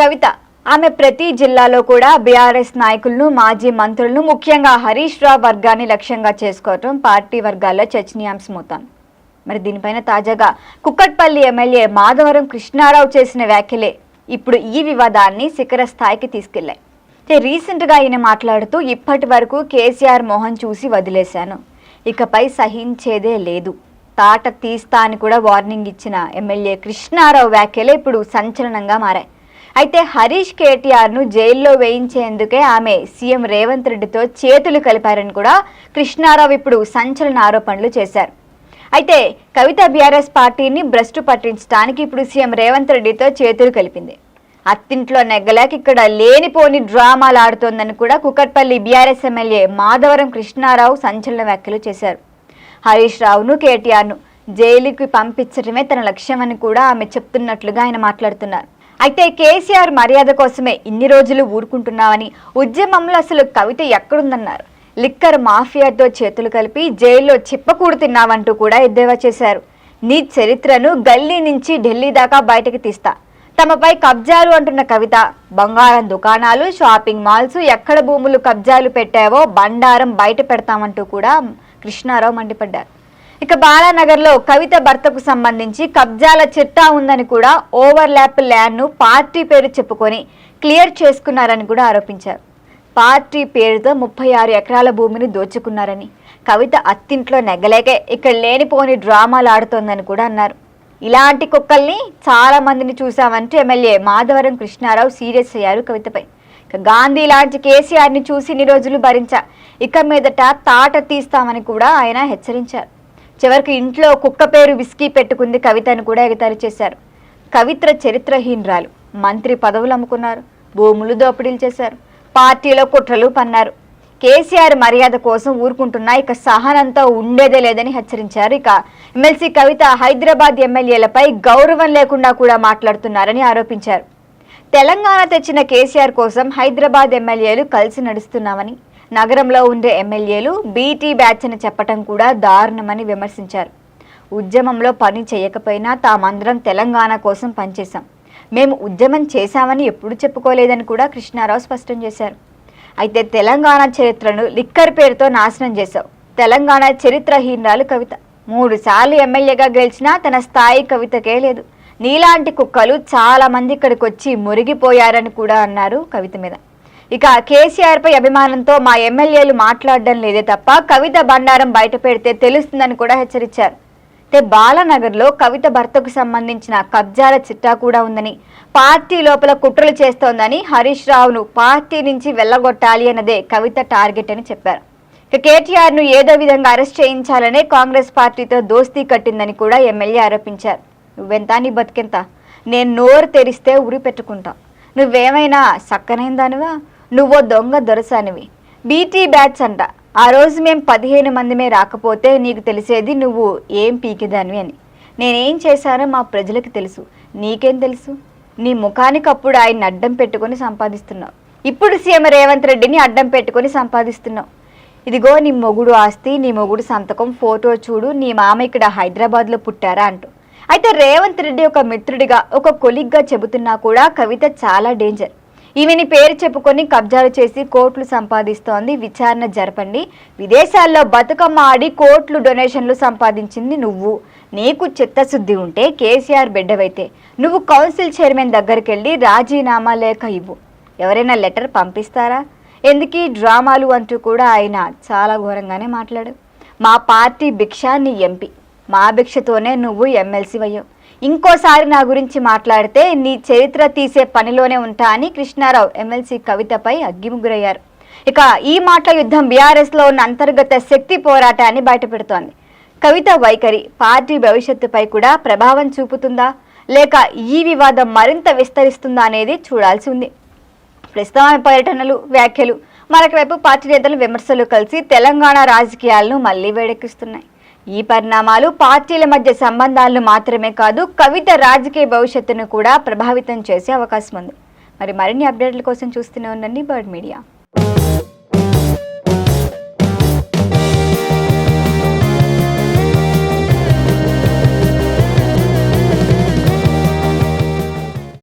కవిత. ఆమె ప్రతి జిల్లాలో కూడా బీఆర్ఎస్ నాయకులను మాజీ మంత్రులను ముఖ్యంగా హరీష్ రావు వర్గాన్ని లక్ష్యంగా చేసుకోవటం పార్టీ వర్గాల్లో చర్చనీయాంశమవుతాం మరి దీనిపైన తాజాగా కుక్కట్పల్లి ఎమ్మెల్యే మాధవరం కృష్ణారావు చేసిన వ్యాఖ్యలే ఇప్పుడు ఈ వివాదాన్ని శిఖర స్థాయికి తీసుకెళ్ళాయి అయితే రీసెంట్గా ఆయన మాట్లాడుతూ ఇప్పటి వరకు కేసీఆర్ మోహన్ చూసి వదిలేశాను. ఇకపై సహించేదే లేదు. తాట తీస్తా అని కూడా వార్నింగ్ ఇచ్చిన ఎమ్మెల్యే కృష్ణారావు వ్యాఖ్యలే ఇప్పుడు సంచలనంగా మారాయి. అయితే హరీష్ కేటీఆర్ను జైల్లో వేయించేందుకే ఆమె సీఎం రేవంత్ రెడ్డితో చేతులు కలిపారని కూడా కృష్ణారావు ఇప్పుడు సంచలన ఆరోపణలు చేశారు. అయితే కవిత బీఆర్ఎస్ పార్టీని భ్రష్టు పట్టించడానికి ఇప్పుడు సీఎం రేవంత్ రెడ్డితో చేతులు కలిపింది. అత్తింట్లో నెగ్గలేక ఇక్కడ లేనిపోని డ్రామాలు ఆడుతోందని కూడా కుకట్పల్లి బీఆర్ఎస్ ఎమ్మెల్యే మాధవరం కృష్ణారావు సంచలన వ్యాఖ్యలు చేశారు. హరీష్ రావును కేటీఆర్ను జైలుకి పంపించడమే తన లక్ష్యమని కూడా ఆమె చెప్తున్నట్లుగా ఆయన మాట్లాడుతున్నారు. అయితే కేసీఆర్ మర్యాద కోసమే ఇన్ని రోజులు ఊరుకుంటున్నామని ఉద్యమంలో అసలు కవిత ఎక్కడుందన్నారు. లిక్కర్ మాఫియాతో చేతులు కలిపి జైల్లో చిప్పకూడు తిన్నావంటూ కూడా ఎద్దేవా చేశారు. నీ చరిత్రను గల్లీ నుంచి ఢిల్లీ దాకా బయటకు తీస్తా. తమపై కబ్జాలు అంటున్న కవిత బంగారం దుకాణాలు షాపింగ్ మాల్స్ ఎక్కడ భూములు కబ్జాలు పెట్టావో బండారం బయట పెడతామంటూ కూడా కృష్ణారావు మండిపడ్డారు. ఇక బాలానగర్లో కవిత భర్తకు సంబంధించి కబ్జాల చిట్టా ఉందని కూడా ఓవర్లాప్ ల్యాండ్ను పార్టీ పేరు చెప్పుకొని క్లియర్ చేసుకున్నారని కూడా ఆరోపించారు. పార్టీ పేరుతో ముప్పై ఆరు ఎకరాల భూమిని దోచుకున్నారని. కవిత అత్తింట్లో నెగ్గలేకే ఇక్కడ లేనిపోని డ్రామాలు ఆడుతోందని కూడా అన్నారు. ఇలాంటి కుక్కల్ని చాలా మందిని చూశామంటూ ఎమ్మెల్యే మాధవరం కృష్ణారావు సీరియస్ అయ్యారు కవితపై. గాంధీ లాంటి కేసీఆర్ని చూసి ఇన్ని రోజులు భరించా. ఇక మీదట తాట తీస్తామని కూడా ఆయన హెచ్చరించారు. చివరికి ఇంట్లో కుక్క పేరు విస్కీ పెట్టుకుంది కవితను కూడా ఎగతాళి చేశారు. కవిత్ర చరిత్రహీనరాలు. మంత్రి పదవులు అమ్ముకున్నారు. భూములు దోపిడీలు చేశారు. పార్టీలో కుట్రలు పన్నారు. కేసీఆర్ మర్యాద కోసం ఊరుకుంటున్నా ఇక సహనంతో ఉండేదే లేదని హెచ్చరించారు. ఇక ఎమ్మెల్సీ కవిత హైదరాబాద్ ఎమ్మెల్యేలపై గౌరవం లేకుండా కూడా మాట్లాడుతున్నారని ఆరోపించారు. తెలంగాణ తెచ్చిన కేసీఆర్ కోసం హైదరాబాద్ ఎమ్మెల్యేలు కలిసి నడుస్తున్నామని నగరంలో ఉండే ఎమ్మెల్యేలు బీటీ బ్యాచ్ అని చెప్పటం కూడా దారుణమని విమర్శించారు. ఉద్యమంలో పని చేయకపోయినా తామందరం తెలంగాణ కోసం పనిచేశాం. మేము ఉద్యమం చేశామని ఎప్పుడు చెప్పుకోలేదని కూడా కృష్ణారావు స్పష్టం చేశారు. అయితే తెలంగాణ చరిత్రను లిక్కర్ పేరుతో నాశనం చేశావు. తెలంగాణ చరిత్రహీనరాలు కవిత. మూడు సార్లు ఎమ్మెల్యేగా గెలిచినా తన స్థాయి కవితకే లేదు. నీలాంటి కుక్కలు చాలా మంది ఇక్కడికి వచ్చి మురిగిపోయారని కూడా అన్నారు కవిత మీద. ఇక కేసీఆర్ పై అభిమానంతో మా ఎమ్మెల్యేలు మాట్లాడడం లేదే తప్ప కవిత బండారం బయట పెడితే తెలుస్తుందని కూడా హెచ్చరించారు. అయితే బాలానగర్లో కవిత భర్తకు సంబంధించిన కబ్జాల చిట్టా కూడా ఉందని పార్టీ లోపల కుట్రలు చేస్తోందని హరీష్ రావును పార్టీ నుంచి వెళ్ళగొట్టాలి అన్నదే కవిత టార్గెట్ అని చెప్పారు. ఇక కేటీఆర్ను ఏదో విధంగా అరెస్ట్ చేయించాలనే కాంగ్రెస్ పార్టీతో దోస్తీ కట్టిందని కూడా ఎమ్మెల్యే ఆరోపించారు. నువ్వెంత? నీ బతికెంత? నేను నోరు తెరిస్తే ఉరి పెట్టుకుంటా నువ్వేమైనా సక్కనైందానివా నువ్వో దొంగ దొరసానివి. బీటీ బ్యాచ్ అంట. ఆ రోజు మేము పదిహేను మందిమే రాకపోతే నీకు తెలిసేది నువ్వు ఏం పీకిదానివి అని. నేనేం చేశానో మా ప్రజలకు తెలుసు. నీకేం తెలుసు? నీ ముఖానికి అప్పుడు ఆయన అడ్డం పెట్టుకొని సంపాదిస్తున్నావు. ఇప్పుడు సీఎం రేవంత్ రెడ్డిని అడ్డం పెట్టుకొని సంపాదిస్తున్నావు. ఇదిగో నీ మొగుడు ఆస్తి నీ మొగుడు సంతకం ఫోటో చూడు నీ మామ ఇక్కడ హైదరాబాద్లో పుట్టారా అంటూ. అయితే రేవంత్ రెడ్డి ఒక మిత్రుడిగా ఒక కొలిగ్గా చెబుతున్నా కూడా కవిత చాలా డేంజర్. ఈమెని పేరు చెప్పుకొని కబ్జాలు చేసి కోట్లు సంపాదిస్తోంది విచారణ జరపండి. విదేశాల్లో బతుకమ్మ ఆడి కోట్లు డొనేషన్లు సంపాదించింది నువ్వు. నీకు చిత్తశుద్ధి ఉంటే కేసీఆర్ బిడ్డవైతే. నువ్వు కౌన్సిల్ చైర్మన్ దగ్గరికి వెళ్ళి రాజీనామా లేఖ ఇవ్వు. ఎవరైనా లెటర్ పంపిస్తారా? ఎందుకీ డ్రామాలు అంటూ కూడా ఆయన చాలా ఘోరంగానే మాట్లాడు మా పార్టీ భిక్ష నీ ఎంపీ. మా భిక్షతోనే నువ్వు ఎమ్మెల్సీ అయ్యావు. ఇంకోసారి నా గురించి మాట్లాడితే నీ చరిత్ర తీసే పనిలోనే ఉంటా అని కృష్ణారావు ఎమ్మెల్సీ కవితపై అగ్గిముగురయ్యారు ఇక ఈ మాటల యుద్ధం బీఆర్ఎస్లో ఉన్న అంతర్గత శక్తి పోరాటాన్ని బయటపెడుతోంది. కవిత వైఖరి పార్టీ భవిష్యత్తుపై కూడా ప్రభావం చూపుతుందా? లేక ఈ వివాదం మరింత విస్తరిస్తుందా అనేది చూడాల్సి ఉంది. ప్రస్తుతం ఆమె పర్యటనలు వ్యాఖ్యలు మరొకవైపు పార్టీ నేతలు విమర్శలు కలిసి తెలంగాణ రాజకీయాలను మళ్ళీ వేడెక్కిస్తున్నాయి. ఈ పరిణామాలు పార్టీల మధ్య సంబంధాలను మాత్రమే కాదు కవిత రాజకీయ భవిష్యత్తును కూడా ప్రభావితం చేసే అవకాశం ఉంది. మరి మరిన్ని అప్డేట్ల కోసం చూస్తూనే ఉండండి బర్డ్ మీడియా.